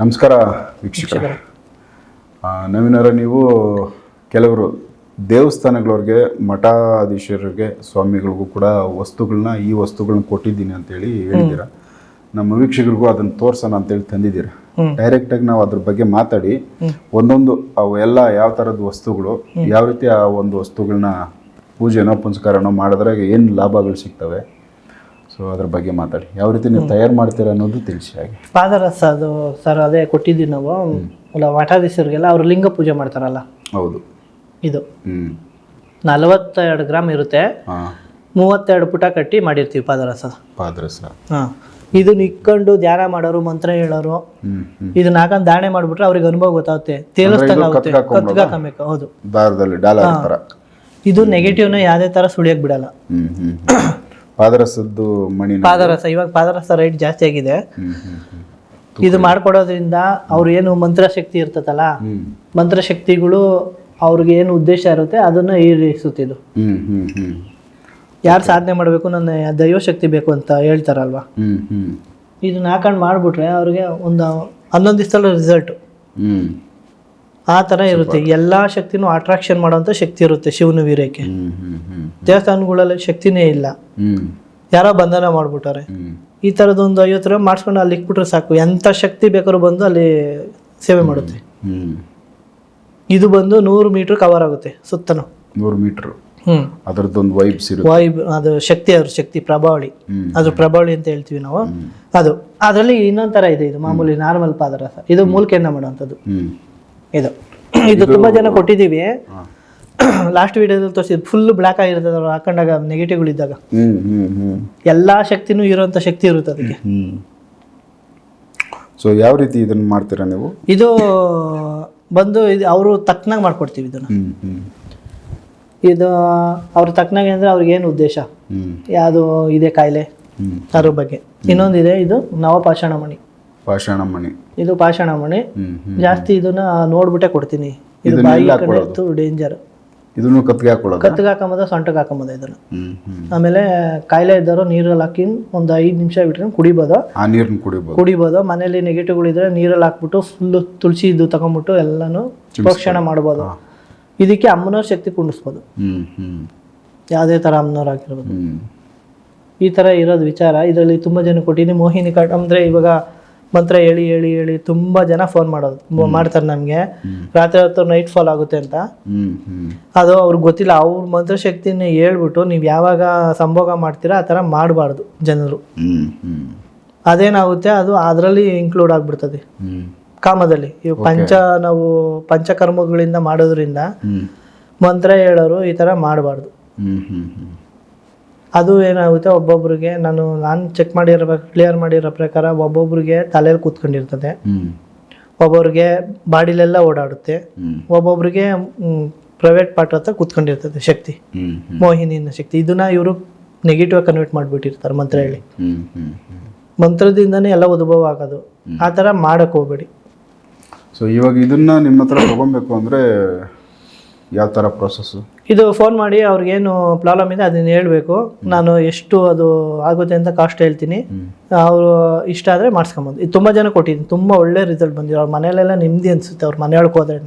ನಮಸ್ಕಾರ ವೀಕ್ಷಕರ. ನವೀನರ ನೀವು ಕೆಲವರು ದೇವಸ್ಥಾನಗಳವ್ರಿಗೆ ಮಠಾಧೀಶರಿಗೆ ಸ್ವಾಮಿಗಳಿಗೂ ಕೂಡ ವಸ್ತುಗಳನ್ನ ಈ ವಸ್ತುಗಳನ್ನ ಕೊಟ್ಟಿದ್ದೀನಿ ಅಂತೇಳಿ ಹೇಳಿದ್ದೀರ. ನಮ್ಮ ವೀಕ್ಷಕರಿಗೂ ಅದನ್ನು ತೋರ್ಸೋಣ ಅಂತೇಳಿ ತಂದಿದ್ದೀರ. ಡೈರೆಕ್ಟಾಗಿ ನಾವು ಅದ್ರ ಬಗ್ಗೆ ಮಾತಾಡಿ ಒಂದೊಂದು ಅವು ಎಲ್ಲ ಯಾವ ಥರದ ವಸ್ತುಗಳು ಯಾವ ರೀತಿ ಆ ಒಂದು ವಸ್ತುಗಳನ್ನ ಪೂಜೆನೋ ಪುನಸ್ಕಾರನೋ ಮಾಡಿದ್ರೆ ಏನು ಲಾಭಗಳು ಸಿಗ್ತವೆ ಸೊ ಅದ್ರ ಬಗ್ಗೆ ಮಾತಾಡಿ. ಯಾವ ರೀತಿ ನೀವು ತಯಾರು ಮಾಡ್ತೀರಾ ಅನ್ನೋದು ತಿಳಿಸಿ ಹಾಗೆ. ಪಾದರಸ ಅದು ಸರ್ ಅದೇ ಕೊಟ್ಟಿದ್ದೀವಿ ನಾವು. ಅಲ್ಲ ಮಠಾಧೀಶರಿಗೆಲ್ಲ ಅವರು ಲಿಂಗ ಪೂಜೆ ಮಾಡ್ತಾರಲ್ಲ? ಹೌದು. ಇದು. ಹ್ಮ್. ನಲವತ್ತೆರಡು ಗ್ರಾಮ್ ಇರುತ್ತೆ. ಹಾಂ. ಮೂವತ್ತೆರಡು ಪುಟ ಕಟ್ಟಿ ಮಾಡಿರ್ತೀವಿ ಪಾದರಸ. ಪಾದರಸ. ಹಾಂ. ಇದು ನಿಕ್ಕೊಂಡು ಧ್ಯಾನ ಮಾಡೋರು ಮಂತ್ರ ಹೇಳೋರು. ಹ್ಮ್ ಹ್ಮ್. ಇದನ್ನ ಹಾಕೊಂಡು ದಾಣೆ ಮಾಡ್ಬಿಟ್ರೆ ಅವ್ರಿಗೆ ಅನುಭವ ಗೊತ್ತಾಗುತ್ತೆ. ತೇಲಿಸ್ದಂಗೆ ಆಗುತ್ತೆ. ಹೌದು. ದಾರದಲ್ಲಿ ಡಾಲರ್ ಥರ ಇದು ನೆಗೆಟಿವ್ನ ಯಾವುದೇ ಥರ ಸುಳಿಯಕ್ಕೆ ಬಿಡಲ್ಲ. ಹ್ಮ್ ಹ್ಮ್. ಪಾದರಸದ್ದು ಮಣಿ ಪಾದರಸ ಇವಾಗ ಪಾದರಸ ರೈಟ್ ಜಾಸ್ತಿ ಆಗಿದೆ. ಇದು ಮಾಡ್ಕೊಡೋದ್ರಿಂದ ಅವ್ರು ಏನು ಮಂತ್ರಶಕ್ತಿ ಇರ್ತದಲ್ಲ ಮಂತ್ರಶಕ್ತಿಗಳು ಅವ್ರಿಗೆ ಏನು ಉದ್ದೇಶ ಇರುತ್ತೆ ಅದನ್ನ ಈರಿಸುತ್ತಿದ್ದು ಯಾರು ಸಾಧನೆ ಮಾಡಬೇಕು ನನ್ನ ದೈವಶಕ್ತಿ ಬೇಕು ಅಂತ ಹೇಳ್ತಾರಲ್ವಾ? ಇದನ್ನ ಹಾಕೊಂಡು ಮಾಡಿಬಿಟ್ರೆ ಅವ್ರಿಗೆ ಒಂದು ಹನ್ನೊಂದು ದಿವಸದಲ್ಲಿ ರಿಸಲ್ಟ್ ಆ ಥರ ಇರುತ್ತೆ. ಎಲ್ಲ ಶಕ್ತಿನೂ ಅಟ್ರಾಕ್ಷನ್ ಮಾಡೋಂಥ ಶಕ್ತಿ ಇರುತ್ತೆ ಶಿವನ ವೀರ್ಯಕ್ಕೆ. ದೇವಸ್ಥಾನಗಳಲ್ಲಿ ಶಕ್ತಿನೇ ಇಲ್ಲ. ಯಾರೋ ಬಂಧನ ಮಾಡ್ಬಿಟ್ಟಾರೆ. ಈ ಥರದೊಂದು ಐವತ್ತು ರೂಪಾಯಿ ಮಾಡಿಸ್ಕೊಂಡು ಅಲ್ಲಿ ಇಕ್ಬಿಟ್ರೆ ಸಾಕು. ಎಂಥ ಶಕ್ತಿ ಬೇಕಾದ್ರೂ ಬಂದು ಅಲ್ಲಿ ಸೇವೆ ಮಾಡುತ್ತೆ. ಇದು ಬಂದು ನೂರು ಮೀಟ್ರ್ ಕವರ್ ಆಗುತ್ತೆ ಸುತ್ತಲೂ ನೂರು ಮೀಟ್ರ್. ಹ್ಞೂ ಅದರದ್ದೊಂದು ವೈಬ್ಸ್ ವಾಯು ಅದು ಶಕ್ತಿ ಅದ್ರ ಶಕ್ತಿ ಪ್ರಭಾವಳಿ. ಅದು ಪ್ರಭಾವಳಿ ಅಂತ ಹೇಳ್ತೀವಿ ನಾವು. ಅದು. ಅದರಲ್ಲಿ ಇನ್ನೊಂದು ಥರ ಇದೆ. ಇದು ಮಾಮೂಲಿ ನಾರ್ಮಲ್ ಪಾದರಸ. ಇದು ಮೂಲಕೆಯನ್ನು ಮಾಡುವಂಥದ್ದು. ಇದು. ಇದು ತುಂಬಾ ಜನ ಕೊಟ್ಟಿದ್ದೀವಿ. ಲಾಸ್ಟ್ ವಿಡಿಯೋದಲ್ಲಿ ತೋರಿಸಿದ್ದು ಫುಲ್ ಬ್ಲ್ಯಾಕ್ ಆಗಿರ್ತದೆ ಅವ್ರು ಹಾಕೊಂಡಾಗ ನೆಗೆಟಿವ್ಗಳು ಇದ್ದಾಗ. ಹ್ಮ್ ಹ್ಮ್ ಹ್ಮ್. ಎಲ್ಲಾ ಶಕ್ತಿನೂ ಇರುವಂತ ಶಕ್ತಿ ಇರುತ್ತೆ ಅದಕ್ಕೆ. ಸೊ ಯಾವ ರೀತಿ ಇದನ್ನ ಮಾಡ್ತೀರಾ ನೀವು? ಇದು ಬಂದು ಇದು ಅವರು ತಕ್ಕನಾಗ ಮಾಡ್ಕೊಡ್ತೀವಿ ಇದನ್ನ. ಇದು ಅವ್ರ ತಕ್ಕನಾಗೆ ಅಂದ್ರೆ ಅವ್ರಿಗೆ ಏನು ಉದ್ದೇಶ? ಯಾವುದು ಇದೆ ಕಾಯಿಲೆ? ಅದ್ರ ಬಗ್ಗೆ. ಇನ್ನೊಂದಿದೆ ಇದು ನವಪಾಷಾಣ ಮಣಿ. ಪಾಷಾಣ ಮಣಿ. ಇದು ಪಾಷಾಣ ಮಣಿ. ಜಾಸ್ತಿ ಇದನ್ನ ನೋಡ್ಬಿಟ್ಟೆ ಕೊಡ್ತೀನಿ. ಇದು? ಡೇಂಜರ್ ಇದನ್ನು ಕತ್ಗೆ ಹಾಕೊಳ್ಳೋದು ಕತ್ತಿಗೆ ಹಾಕೊಂಬೋದ ಸೊಂಟಕ್ಕೆ ಹಾಕೊಂಬೋದ ಇದನ್ನ. ಆಮೇಲೆ ಕಾಯಿಲೆ ಇದ್ದವರು ನೀರಲ್ಲಿ ಹಾಕಿ ಒಂದು ಐದು ನಿಮಿಷ ಬಿಟ್ಕೊಂಡು ಕುಡಿಬೋದು. ಆ ನೀರನ್ನ ಕುಡಿಬೋದು. ಕುಡಿಬೋದು. ಮನೇಲಿ ನೆಗೆಟಿವ್ಗಳಿದ್ರೆ ನೀರಲ್ಲಿ ಹಾಕ್ಬಿಟ್ಟು ಫುಲ್ಲು ತುಳಸಿ ಇದು ತಗೊಂಬಿಟ್ಟು ಎಲ್ಲನೂ ಪೋಷಣ ಮಾಡ್ಬೋದು. ಇದಕ್ಕೆ ಅಮ್ಮನವ್ರ ಶಕ್ತಿ ಕುಂಡಿಸ್ಬೋದು. ಯಾವುದೇ ಥರ ಅಮ್ಮನವ್ರು ಹಾಕಿರ್ಬೋದು. ಈ ಥರ ಇರೋದು ವಿಚಾರ. ಇದರಲ್ಲಿ ತುಂಬ ಜನ ಕೊಟ್ಟಿನಿ ಮೋಹಿನಿ ಕಾಟ್ ಅಂದರೆ ಇವಾಗ ಮಂತ್ರ ಹೇಳಿ ಹೇಳಿ ಹೇಳಿ ತುಂಬಾ ಜನ ಫೋನ್ ಮಾಡೋದು. ಮಾಡ್ತಾರೆ ನಮಗೆ. ರಾತ್ರಿ ಹೊತ್ತು ನೈಟ್ ಫಾಲ್ ಆಗುತ್ತೆ ಅಂತ. ಅದು ಅವ್ರಿಗೆ ಗೊತ್ತಿಲ್ಲ. ಅವ್ರ ಮಂತ್ರಶಕ್ತಿನ ಹೇಳ್ಬಿಟ್ಟು ನೀವು ಯಾವಾಗ ಸಂಭೋಗ ಮಾಡ್ತೀರಾ ಆ ಥರ ಮಾಡಬಾರ್ದು ಜನರು. ಅದೇನಾಗುತ್ತೆ ಅದು ಅದರಲ್ಲಿ ಇನ್ಕ್ಲೂಡ್ ಆಗಿಬಿಡ್ತದೆ. ಕಾಮದಲ್ಲಿ. ಇವು ಪಂಚ ನಾವು ಪಂಚಕರ್ಮಗಳಿಂದ ಮಾಡೋದ್ರಿಂದ ಮಂತ್ರ ಹೇಳೋರು ಈ ಥರ ಮಾಡಬಾರ್ದು. ಅದು ಏನಾಗುತ್ತೆ ಒಬ್ಬೊಬ್ರಿಗೆ ನಾನು ನಾನು ಚೆಕ್ ಮಾಡಿರೋ ಕ್ಲಿಯರ್ ಮಾಡಿರೋ ಪ್ರಕಾರ ಒಬ್ಬೊಬ್ರಿಗೆ ತಲೆಯಲ್ಲಿ ಕೂತ್ಕೊಂಡಿರ್ತದೆ. ಒಬ್ಬೊಬ್ರಿಗೆ ಬಾಡಿಲೆಲ್ಲ ಓಡಾಡುತ್ತೆ. ಒಬ್ಬೊಬ್ರಿಗೆ ಪ್ರೈವೇಟ್ ಪಾರ್ಟ್ ಹತ್ರ ಕೂತ್ಕೊಂಡಿರ್ತದೆ ಶಕ್ತಿ. ಮೋಹಿನಿನ ಶಕ್ತಿ. ಇದನ್ನ ಇವರು ನೆಗೆಟಿವ್ ಕನ್ವರ್ಟ್ ಮಾಡಿಬಿಟ್ಟಿರ್ತಾರೆ ಮಂತ್ರ ಹೇಳಿ ಮಂತ್ರದಿಂದನೇ ಎಲ್ಲ ಉದ್ಭವ ಆಗೋದು. ಆ ಥರ ಮಾಡಕ್ಕೆ ಹೋಗ್ಬೇಡಿ. ಸೊ ಇವಾಗ ಇದನ್ನ ನಿಮ್ಮ ಹತ್ರ ತಗೊಬೇಕು ಅಂದ್ರೆ ಯಾವ ಥರ ಪ್ರೊಸೆಸ್ಸು ಇದು ಫೋನ್ ಮಾಡಿ ಅವ್ರಿಗೇನು ಪ್ರಾಬ್ಲಮ್ ಇದೆ ಅದನ್ನ ಹೇಳಬೇಕು. ನಾನು ಎಷ್ಟು ಅದು ಆಗುತ್ತೆ ಅಂತ ಕಾಸ್ಟ್ ಹೇಳ್ತೀನಿ. ಅವರು ಇಷ್ಟ ಆದರೆ ಮಾಡಿಸ್ಕೊಂಬಂದು. ಇದು ತುಂಬ ಜನ ಕೊಟ್ಟಿದ್ದೀನಿ. ತುಂಬ ಒಳ್ಳೆ ರಿಸಲ್ಟ್ ಬಂದಿದೆ. ಅವ್ರ ಮನೆಯಲ್ಲೆಲ್ಲ ನೆಮ್ಮದಿ ಅನಿಸುತ್ತೆ ಅವ್ರ ಮನೆಯೊಳಗೆ ಹೋದ್ರೆ.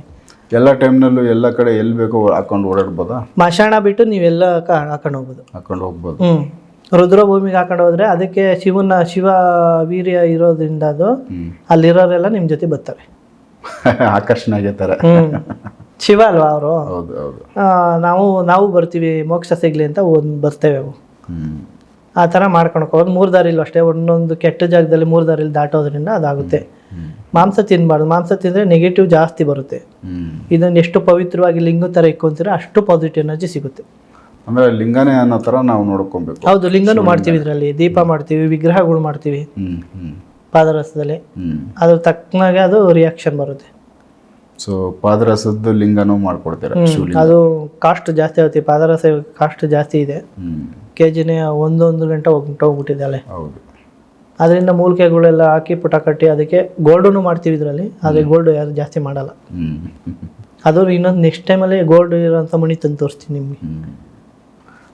ಎಲ್ಲ ಟೈಮ್ನಲ್ಲೂ ಎಲ್ಲ ಕಡೆ ಎಲ್ಲಿ ಬೇಕೋ ಹಾಕೊಂಡು ಓಡಾಡ್ಬೋದಾ? ಮಶಾಣ ಬಿಟ್ಟು ನೀವೆಲ್ಲ ಹಾಕೊಂಡು ಹೋಗ್ಬೋದು. ಹಾಕೊಂಡು ಹೋಗ್ಬೋದು. ಹ್ಞೂ ರುದ್ರ ಭೂಮಿಗೆ ಹಾಕೊಂಡು ಹೋದ್ರೆ ಅದಕ್ಕೆ ಶಿವನ ಶಿವ ವೀರ್ಯ ಇರೋದ್ರಿಂದ ಅದು ಅಲ್ಲಿರೋರೆಲ್ಲ ನಿಮ್ಮ ಜೊತೆ ಬರ್ತಾರೆ ಆಕರ್ಷಣೆ ಆಗಿರ್ತಾರೆ ಹ್ಮ್. ಶಿವ ಅಲ್ವಾ ಅವರು? ಹೌದು ಹೌದು. ನಾವು ನಾವು ಬರ್ತೀವಿ ಮೋಕ್ಷ ಸಿಗ್ಲಿ ಅಂತ ಒಂದು ಬರ್ತೇವೆ ಅವು. ಆ ಥರ ಮಾಡ್ಕೊಂಡು ಹೋಗೋದು. ಮೂರು ದಾರಿಲೂ ಅಷ್ಟೇ ಒಂದೊಂದು ಕೆಟ್ಟ ಜಾಗದಲ್ಲಿ ಮೂರು ದಾರಿಲಿ ದಾಟೋದ್ರಿಂದ ಅದಾಗುತ್ತೆ. ಮಾಂಸ ತಿನ್ನಬಾರ್ದು ಮಾಂಸ ತಿಂದರೆ ನೆಗೆಟಿವ್ ಜಾಸ್ತಿ ಬರುತ್ತೆ. ಇದನ್ನು ಎಷ್ಟು ಪವಿತ್ರವಾಗಿ ಲಿಂಗ ಥರ ಇಕ್ಕೊಂತೀರ ಅಷ್ಟು ಪಾಸಿಟಿವ್ ಎನರ್ಜಿ ಸಿಗುತ್ತೆ. ಅಂದ್ರೆ ಲಿಂಗನೇ ಅನ್ನೋ ಥರ ನಾವು ನೋಡ್ಕೊಬೇಕು. ಹೌದು ಲಿಂಗನೂ ಮಾಡ್ತೀವಿ ಇದರಲ್ಲಿ. ದೀಪ ಮಾಡ್ತೀವಿ ವಿಗ್ರಹಗಳು ಮಾಡ್ತೀವಿ. ಪಾದರಸದಲ್ಲಿ. ಅದ್ರ ತಕ್ಕನಾಗೆ ಅದು ರಿಯಾಕ್ಷನ್ ಬರುತ್ತೆ. ಸೊ ಪಾದರಸದ್ದು ಲಿಂಗನೂ ಮಾಡ್ಕೊಡ್ತೀರ ಶಿವಲಿಂಗ. ಅದು ಕಾಸ್ಟ್ ಜಾಸ್ತಿ ಆಗುತ್ತೆ ಪಾದರಸ ಕಾಸ್ಟ್ ಜಾಸ್ತಿ ಇದೆ. ಹ್ಮ್. ಕೆ ಜಿನೇ ಒಂದೊಂದು ಗಂಟೆ ಹೋಗ್ಬಿಟ್ಟಿದೆ ಅಲ್ಲೇ ಹೌದು. ಅದರಿಂದ ಮೂಲಿಕೆಗಳೆಲ್ಲ ಹಾಕಿ ಪುಟ ಕಟ್ಟಿ ಅದಕ್ಕೆ ಗೋಲ್ಡನ್ನು ಮಾಡ್ತೀವಿ ಇದರಲ್ಲಿ ಆದರೆ ಗೋಲ್ಡ್ ಯಾರು ಜಾಸ್ತಿ ಮಾಡಲ್ಲ. ಹ್ಮ್. ಅದು ಇನ್ನೊಂದು ನೆಕ್ಸ್ಟ್ ಟೈಮಲ್ಲಿ ಗೋಲ್ಡ್ ಇರೋಂಥ ಮಣಿ ತಂದು ತೋರಿಸ್ತೀನಿ ನಿಮಗೆ. ಹ್ಮ್.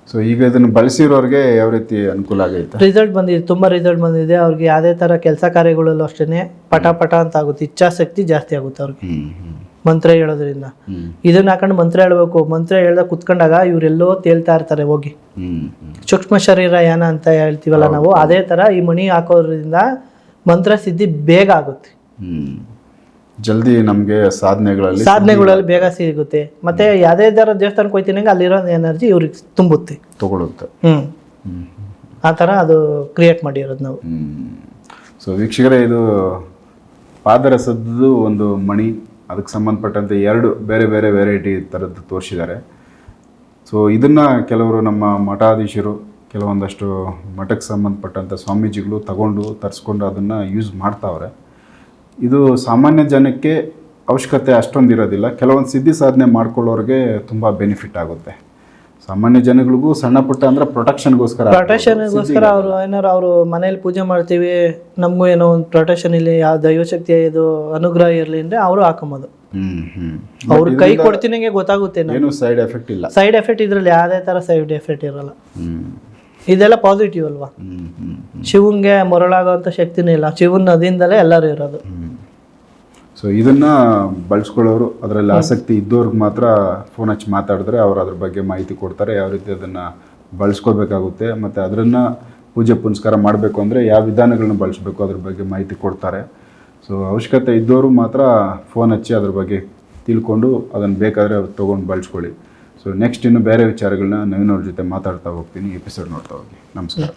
ಸೊ ಈಗ ಇದನ್ನು ಬಳಸಿರೋರಿಗೆ ಯಾವ ರೀತಿ ಅನುಕೂಲ ಆಗೈತೆ? ರಿಸಲ್ಟ್ ಬಂದಿದೆ ತುಂಬ ರಿಸಲ್ಟ್ ಬಂದಿದೆ. ಅವ್ರಿಗೆ ಯಾವುದೇ ಥರ ಕೆಲಸ ಕಾರ್ಯಗಳಲ್ಲೂ ಅಷ್ಟೇ ಪಟ ಪಟ ಅಂತ ಆಗುತ್ತೆ. ಇಚ್ಛಾಶಕ್ತಿ ಜಾಸ್ತಿ ಆಗುತ್ತೆ ಅವ್ರಿಗೆ. ಮಂತ್ರ ಹೇಳೋದ್ರಿಂದ. ಇದನ್ನ ಹಾಕೊಂಡು ಮಂತ್ರ ಹೇಳ್ಬೇಕು. ಮಂತ್ರ ಹೇಳ್ದ ಕುತ್ಕೊಂಡಾಗ ಇವರೆಲ್ಲೋ ತೇಳ್ತಾ ಇರ್ತಾರೆ ಹೋಗಿ. ಸೂಕ್ಷ್ಮ ಶರೀರ ಯಾನ ಅಂತ ಹೇಳ್ತೀವಲ್ಲ ನಾವು ಅದೇ ಥರ ಈ ಮಣಿ ಹಾಕೋದ್ರಿಂದ ಮಂತ್ರ ಸಿದ್ಧಿ ಬೇಗ ಆಗುತ್ತೆ. ಜಲ್ದಿ ನಮಗೆ ಸಾಧನೆಗಳಲ್ಲಿ ಸಾಧನೆಗಳಲ್ಲಿ ಬೇಗ ಸಿಗುತ್ತೆ. ಮತ್ತೆ ಯಾವುದೇ ಥರ ದೇವಸ್ಥಾನಕ್ಕೆ ಹೋಗ್ತೀನಿ ಅಲ್ಲಿರೋ ಎನರ್ಜಿ ಇವ್ರಿಗೆ ತುಂಬುತ್ತೆ. ತಗೊಳುತ್ತೆ. ಹ್ಮ್. ಆ ಥರ ಅದು ಕ್ರಿಯೇಟ್ ಮಾಡಿರೋದು ನಾವು. ಸೊ ವೀಕ್ಷಕರೇ ಇದು ಪಾದರಸದ್ದು ಒಂದು ಮಣಿ ಅದಕ್ಕೆ ಸಂಬಂಧಪಟ್ಟಂತೆ ಎರಡು ಬೇರೆ ಬೇರೆ ವೆರೈಟಿ ಥರದ್ದು ತೋರಿಸಿದ್ದಾರೆ. ಸೊ ಇದನ್ನು ಕೆಲವರು ನಮ್ಮ ಮಠಾಧೀಶರು ಕೆಲವೊಂದಷ್ಟು ಮಠಕ್ಕೆ ಸಂಬಂಧಪಟ್ಟಂಥ ಸ್ವಾಮೀಜಿಗಳು ತಗೊಂಡು ತರಿಸ್ಕೊಂಡು ಅದನ್ನು ಯೂಸ್ ಮಾಡ್ತಾವ್ರೆ. ಇದು ಸಾಮಾನ್ಯ ಜನಕ್ಕೆ ಅವಶ್ಯಕತೆ ಅಷ್ಟೊಂದು ಇರೋದಿಲ್ಲ ಕೆಲವೊಂದು ಸಿದ್ಧಿ ಸಾಧನೆ ಮಾಡ್ಕೊಳ್ಳೋರಿಗೆ ತುಂಬ ಬೆನಿಫಿಟ್ ಆಗುತ್ತೆ. ಸಾಮಾನ್ಯ ಜನಗಳಿಗೂ ಸಣ್ಣ ಪುಟ್ಟ ಅಂದರೆ ಪ್ರೊಟೆಕ್ಷನ್ಗೋಸ್ಕರ ಪ್ರೊಟೆಕ್ಷನ್ಗೋಸ್ಕರ ಅವರು ಏನಾರು ಅವರು ಮನೇಲಿ ಪೂಜೆ ಮಾಡ್ತೀವಿ ನಮಗೂ ಏನೋ ಒಂದು ಪ್ರೊಟೆಕ್ಷನ್ ಇಲ್ಲಿ ಯಾವ ದೈವಶಕ್ತಿ ಇದು ಅನುಗ್ರಹ ಇರಲಿ ಅಂದ್ರೆ ಅವರು ಹಾಕೊಂಬೋದು. ಅವ್ರು ಕೈ ಕೊಡ್ತೀನಿ ಗೊತ್ತಾಗುತ್ತೆ ಏನು. ಸೈಡ್ ಎಫೆಕ್ಟ್ ಇಲ್ಲ. ಸೈಡ್ ಎಫೆಕ್ಟ್ ಇದ್ರಲ್ಲಿ ಯಾವುದೇ ಥರ ಸೈಡ್ ಎಫೆಕ್ಟ್ ಇರಲ್ಲ. ಇದೆಲ್ಲ ಪಾಸಿಟಿವ್ ಅಲ್ವಾ? ಶಿವಂಗೆ ಮರಳಾಗೋಂಥ ಶಕ್ತಿನೇ ಇಲ್ಲ. ಶಿವನ್ ಅದಿಂದಲೇ ಎಲ್ಲರೂ ಇರೋದು. ಸೊ ಇದನ್ನ ಬಳಸ್ಕೊಳ್ಳೋರು, ಅದರಲ್ಲಿ ಆಸಕ್ತಿ ಇದ್ದವ್ರಿಗೆ ಮಾತ್ರ ಫೋನ್ ಹಚ್ಚಿ ಮಾತಾಡಿದ್ರೆ ಅವ್ರು ಅದ್ರ ಬಗ್ಗೆ ಮಾಹಿತಿ ಕೊಡ್ತಾರೆ, ಯಾವ ರೀತಿ ಅದನ್ನು ಬಳಸ್ಕೋಬೇಕಾಗುತ್ತೆ ಮತ್ತು ಅದನ್ನು ಪೂಜೆ ಪುನಸ್ಕಾರ ಮಾಡಬೇಕು ಅಂದರೆ ಯಾವ ವಿಧಾನಗಳನ್ನ ಬಳಸಬೇಕು ಅದ್ರ ಬಗ್ಗೆ ಮಾಹಿತಿ ಕೊಡ್ತಾರೆ. ಸೊ ಅವಶ್ಯಕತೆ ಇದ್ದವರು ಮಾತ್ರ ಫೋನ್ ಹಚ್ಚಿ ಅದ್ರ ಬಗ್ಗೆ ತಿಳ್ಕೊಂಡು ಅದನ್ನು ಬೇಕಾದರೆ ಅವ್ರು ತೊಗೊಂಡು ಬಳಸ್ಕೊಳ್ಳಿ. ಸೊ ನೆಕ್ಸ್ಟ್ ಇನ್ನು ಬೇರೆ ವಿಚಾರಗಳನ್ನ ನವೀನವ್ರ ಜೊತೆ ಮಾತಾಡ್ತಾ ಹೋಗ್ತೀನಿ ಎಪಿಸೋಡ್ ನೋಡ್ತಾ ಹೋಗಿ. ನಮಸ್ಕಾರ.